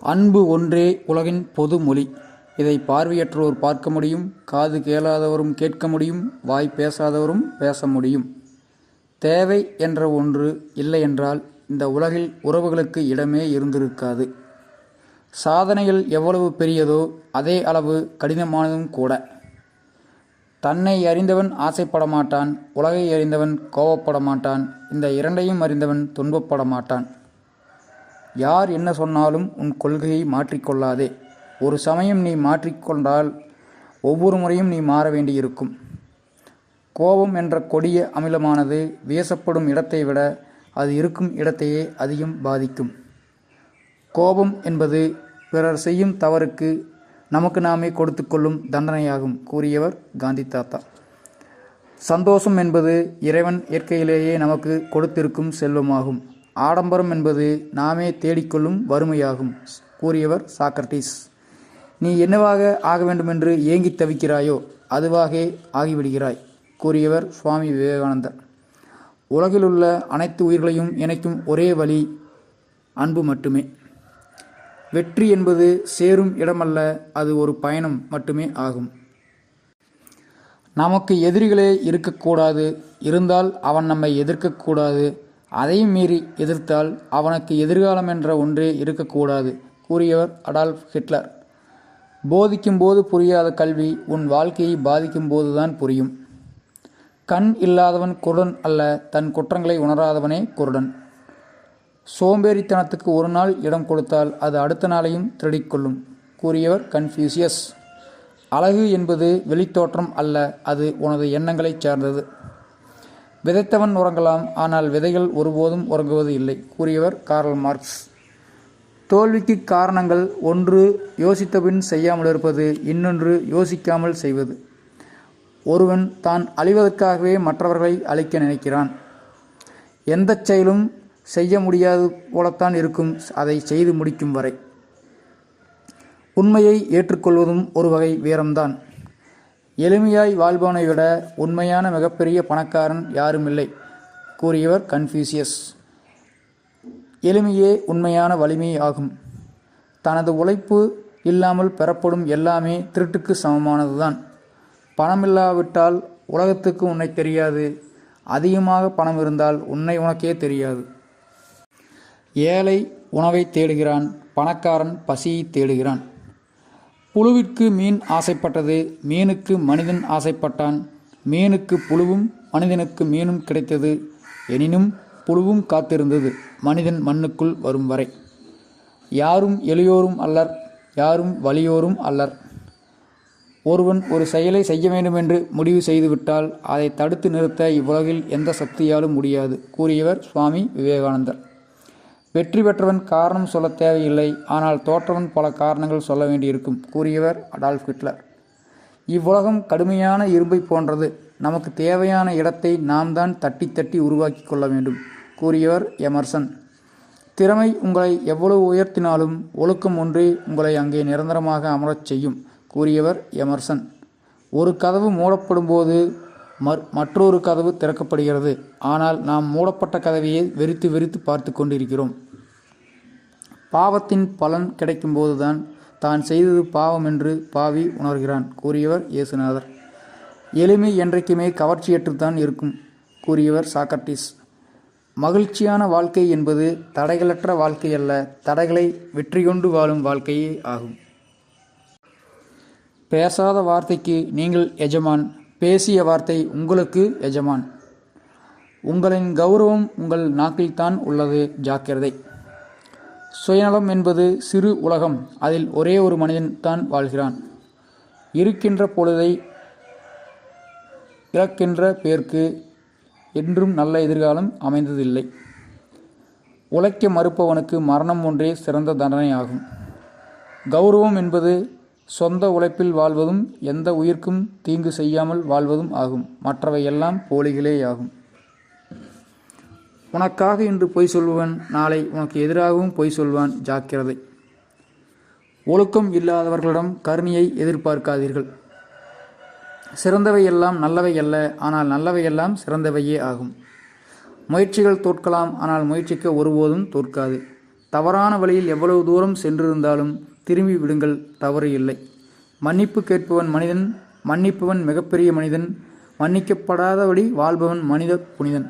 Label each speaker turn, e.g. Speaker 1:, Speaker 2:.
Speaker 1: அன்பு ஒன்றே உலகின் பொது மொழி. இதை பார்வையற்றோர் பார்க்க முடியும் காது கேளாதவரும் கேட்க முடியும் வாய் பேசாதவரும் பேச முடியும். தேவை என்ற ஒன்று இல்லை என்றால் இந்த உலகில் உறவுகளுக்கு இடமே இருந்திருக்காது. சாதனைகள் எவ்வளவு பெரியதோ அதே அளவு கடினமானதும் கூட. தன்னை அறிந்தவன் ஆசைப்பட மாட்டான் உலகை அறிந்தவன் கோபப்பட மாட்டான் இந்த இரண்டையும் அறிந்தவன் துன்பப்பட மாட்டான் யார் என்ன சொன்னாலும் உன் கொள்கையை மாற்றிக்கொள்ளாதே. ஒரு சமயம் நீ மாற்றிக்கொண்டால் ஒவ்வொரு முறையும் நீ மாற வேண்டியிருக்கும். கோபம் என்ற கொடிய அமிலமானது வீசப்படும் இடத்தை விட அது இருக்கும் இடத்தையே அதிகம் பாதிக்கும். கோபம் என்பது பிறர் செய்யும் தவறுக்கு நமக்கு நாமே கொடுத்து கொள்ளும் தண்டனையாகும் கூறியவர் காந்தி தாத்தா. சந்தோஷம் என்பது இறைவன் இயற்கையிலேயே நமக்கு கொடுத்திருக்கும் செல்வமாகும். ஆடம்பரம் என்பது நாமே தேடிக்கொள்ளும் வறுமையாகும் கூறியவர் சாக்ரட்டிஸ் நீ என்னவாக ஆக வேண்டுமென்று ஏங்கி தவிக்கிறாயோ அதுவாகவே ஆகிவிடுகிறாய் கூறியவர் சுவாமி விவேகானந்தர். உலகிலுள்ள அனைத்து உயிர்களையும் இணைக்கும் ஒரே வழி அன்பு மட்டுமே. வெற்றி என்பது சேரும் இடமல்ல அது ஒரு பயணம் மட்டுமே ஆகும். நமக்கு எதிரிகளே இருக்கக்கூடாது இருந்தால் அவன் நம்மை எதிர்க்கக்கூடாது அதையும் மீறி எதிர்த்தால் அவனுக்கு எதிர்காலம் என்ற ஒன்றே இருக்கக்கூடாது கூறியவர் அடால்ஃப் ஹிட்லர். போதிக்கும் போது புரியாத கல்வி உன் வாழ்க்கையை பாதிக்கும் போதுதான் புரியும். கண் இல்லாதவன் குருடன் அல்ல தன் குற்றங்களை உணராதவனே குருடன். சோம்பேறித்தனத்துக்கு ஒரு நாள் இடம் கொடுத்தால் அது அடுத்த நாளையும் திருடிக்கொள்ளும் கூறியவர் கன்ஃபியூசியஸ் அழகு என்பது வெளித்தோற்றம் அல்ல அது உனது எண்ணங்களைச் சார்ந்தது. விதைத்தவன் உறங்கலாம் ஆனால் விதைகள் ஒருபோதும் உறங்குவது இல்லை கூறியவர் கார்ல் மார்க்ஸ். தோல்விக்கு காரணங்கள் ஒன்று யோசித்தபின் செய்யாமல் இருப்பது இன்னொன்று யோசிக்காமல் செய்வது. ஒருவன் தான் அழிவதற்காகவே மற்றவர்களை அழிக்க நினைக்கிறான். எந்த செயலும் செய்ய முடியாது போலத்தான் இருக்கும் அதை செய்து முடிக்கும் வரை. உண்மையை ஏற்றுக்கொள்வதும் ஒரு வகை வீரம்தான். எளிமையாய் வாழ்பவனை விட உண்மையான மிகப்பெரிய பணக்காரன் யாருமில்லை கூறியவர் கன்ஃபியூசியஸ் எளிமையே உண்மையான வலிமை ஆகும். தனது உழைப்பு இல்லாமல் பெறப்படும் எல்லாமே திருட்டுக்கு சமமானதுதான். பணமில்லாவிட்டால் உலகத்துக்கு உன்னை தெரியாது. அதிகமாக பணம் இருந்தால் உன்னை உனக்கே தெரியாது. ஏழை உணவை தேடுகிறான் பணக்காரன் பசியை தேடுகிறான். புழுவிற்கு மீன் ஆசைப்பட்டது மீனுக்கு மனிதன் ஆசைப்பட்டான். மீனுக்கு புழுவும் மனிதனுக்கு மீனும் கிடைத்தது. எனினும் புழுவும் காத்திருந்தது மனிதன் மண்ணுக்குள் வரும் வரை. யாரும் எளியோரும் அல்லர் யாரும் வலியோரும் அல்லர். ஒருவன் ஒரு செயலை செய்ய வேண்டுமென்று முடிவு செய்துவிட்டால் அதை தடுத்து நிறுத்த இவ்வுலகில் எந்த சக்தியாலும் முடியாது கூறியவர் சுவாமி விவேகானந்தர். வெற்றி பெற்றவன் காரணம் சொல்ல தேவையில்லை ஆனால் தோற்றவன் பல காரணங்கள் சொல்ல வேண்டியிருக்கும் கூறியவர் அடால்ஃப் ஹிட்லர். இவ்வுலகம் கடுமையான இரும்பை போன்றது. நமக்கு தேவையான இடத்தை நாம் தான் தட்டி தட்டி உருவாக்கி கொள்ள வேண்டும் கூறியவர் எமர்சன். திறமை உங்களை எவ்வளவு உயர்த்தினாலும் ஒழுக்கம் ஒன்றே உங்களை அங்கே நிரந்தரமாக அமரச் செய்யும் கூறியவர் எமர்சன். ஒரு கதவு மூடப்படும் போது மற் மற்றொரு கதவு திறக்கப்படுகிறது. ஆனால் நாம் மூடப்பட்ட கதவையே வெறித்து வெறித்து பார்த்து கொண்டிருக்கிறோம். பாவத்தின் பலன் கிடைக்கும்போதுதான் தான் செய்தது பாவம் என்று பாவி உணர்கிறான் கூறியவர் இயேசுநாதர். எளிமை என்றைக்குமே கவர்ச்சியற்றுத்தான் இருக்கும் கூறியவர் சாக்ரட்டிஸ் மகிழ்ச்சியான வாழ்க்கை என்பது தடைகளற்ற வாழ்க்கை அல்ல தடைகளை வெற்றி கொண்டு வாழும் வாழ்க்கையே ஆகும். பேசாத வார்த்தைக்கு நீங்கள் எஜமான் பேசிய வார்த்தை உங்களுக்கு எஜமான். உங்களின் கௌரவம் உங்கள் நாக்கில்தான் உள்ளது ஜாக்கிரதை. சுயநலம் என்பது சிறு உலகம். அதில் ஒரே ஒரு மனிதன் தான் வாழ்கிறான். இருக்கின்ற பொழுதை இழக்கின்ற பேர்க்கு என்றும் நல்ல எதிர்காலம் அமைந்ததில்லை. உழைக்க மறுப்பவனுக்கு மரணம் ஒன்றே சிறந்த தண்டனை ஆகும் கௌரவம் என்பது சொந்த உழைப்பில் வாழ்வதும் எந்த உயிர்க்கும் தீங்கு செய்யாமல் வாழ்வதும் ஆகும். மற்றவை எல்லாம் போலிகளேயாகும். உனக்காக இன்று பொய் சொல்பவன் நாளை உனக்கு எதிராகவும் பொய் சொல்வான் ஜாக்கிரதை. ஒழுக்கம் இல்லாதவர்களிடம் கருணையை எதிர்பார்க்காதீர்கள். சிறந்தவை எல்லாம் நல்லவை அல்ல ஆனால் நல்லவை எல்லாம் சிறந்தவையே ஆகும். முயற்சிகள் தோற்கலாம் ஆனால் முயற்சிக்க ஒருபோதும் தோற்காது. தவறான வழியில் எவ்வளவு தூரம் சென்றிருந்தாலும் திரும்பி விடுங்கள் தவறு இல்லை. மன்னிப்பு கேட்பவன் மனிதன் மன்னிப்பவன் மிகப்பெரிய மனிதன் மன்னிக்கப்படாதபடி வாழ்பவன் மனித புனிதன்